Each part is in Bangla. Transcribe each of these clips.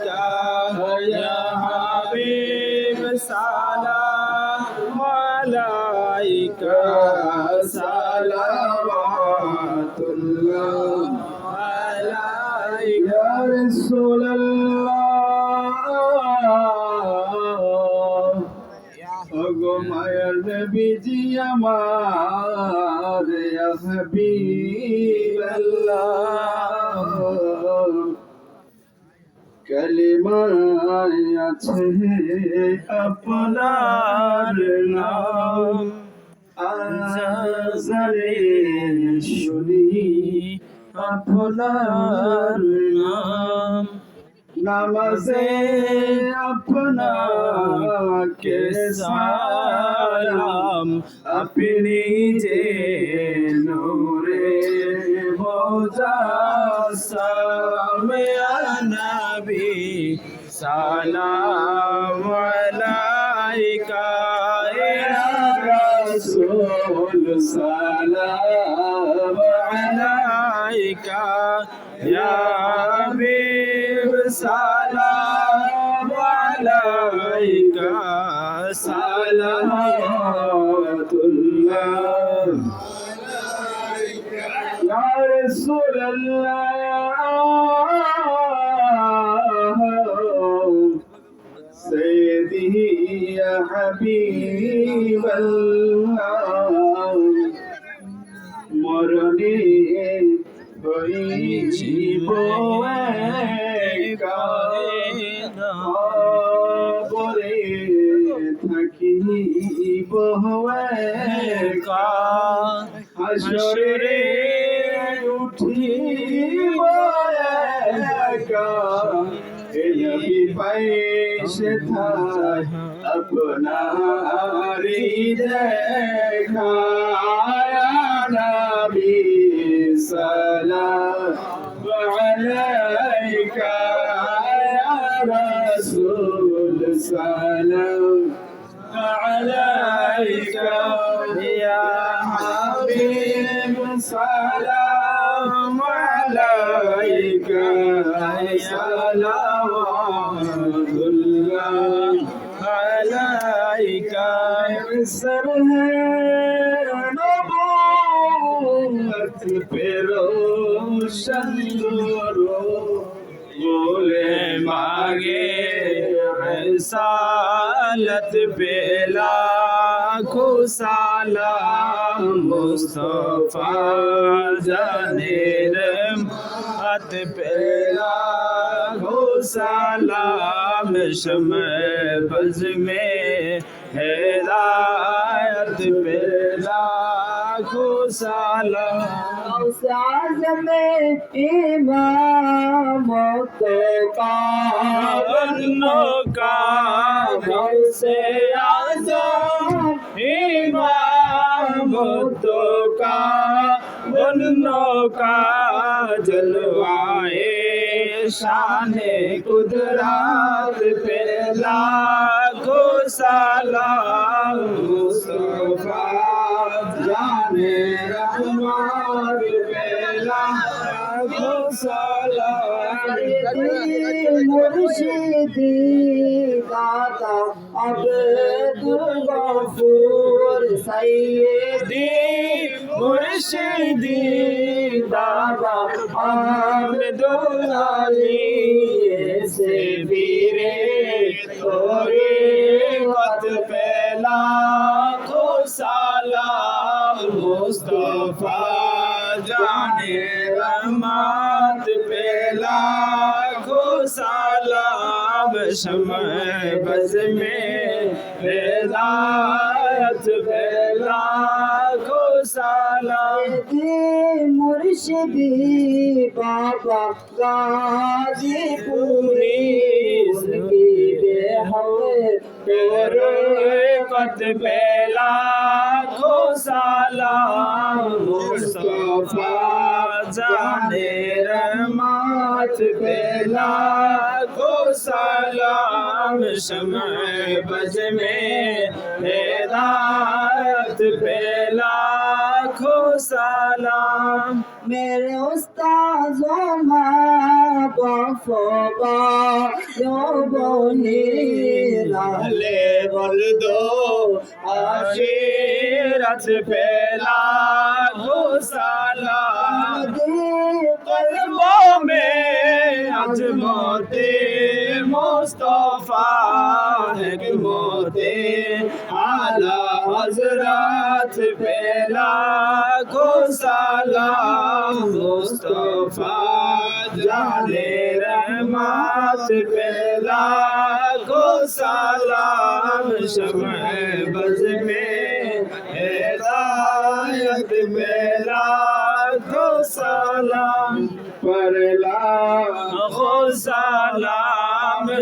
کا یا حبیب سلام علیک صلوات اللہ علیک رسول اللہ اگو مایر نبی جی امار یا حبیب اللہ কালিমায় আছে আপনার নাম। আজারে শুনি আপনার নাম। নামাজে আপনাকে সালাম। আপনি যে নূরে মোজাসাম সালাম আলাইকা ইয়া রাসূল সালাম আলাইকা ইয়া হাবিব সালাম আলাইকা সালামাতুল্লাহ। ইয়া রাসূল আল্লাহ হাবিব মরণে হইব কবরে থাকিব হাসরে উঠিব এ নবী পাইছে থাকি। আপনারি দেখায় নবী সালাম আলাইকা ইয়া রাসূল সালাম আলাইকা ইয়া হাবিব সালাম আলাইকা সালাম भलाई का सर है पे रोशन बोले मागे सालत बेला खुशाला मुस्तफा जाने रत बेला खुशाला शमे बज में हैदायत बेला खुशाला साज में इमामत का बन्नों का से आजम इमाम तो का बन्नों का जलवाए शान कुदरत पे लाखों सलाम मुस्तफा जाने रहमान पे लाखों सलाम मुर्शिदी दाता अब्दुल गफूर सैयदी मुर्शिदी दादा شمع بز میں ہدایت پھیلا کو سلام مرشدی بابا غازی پوری زندگی دے ہوئے قد پھیلا کو سلام مصطفیٰ جانے رحمت پھیلا سلام شمع بز میں ہدایت پہ لاکھوں سلام میرے استاد و ماں باپ و با یو بولی لالے بلدو عشیرت پہ لاکھوں سلام قلبوں میں عظمتیں Mustafa hikmeti ala Hazrat pehla ko salam Mustafa jale rahmat pehla ko salam shab baz mein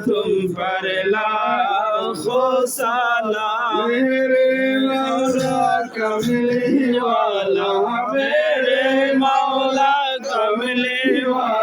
तुम पर लाखो सलाम मेरे मौला कमली वाला मेरे मौला कमली वाला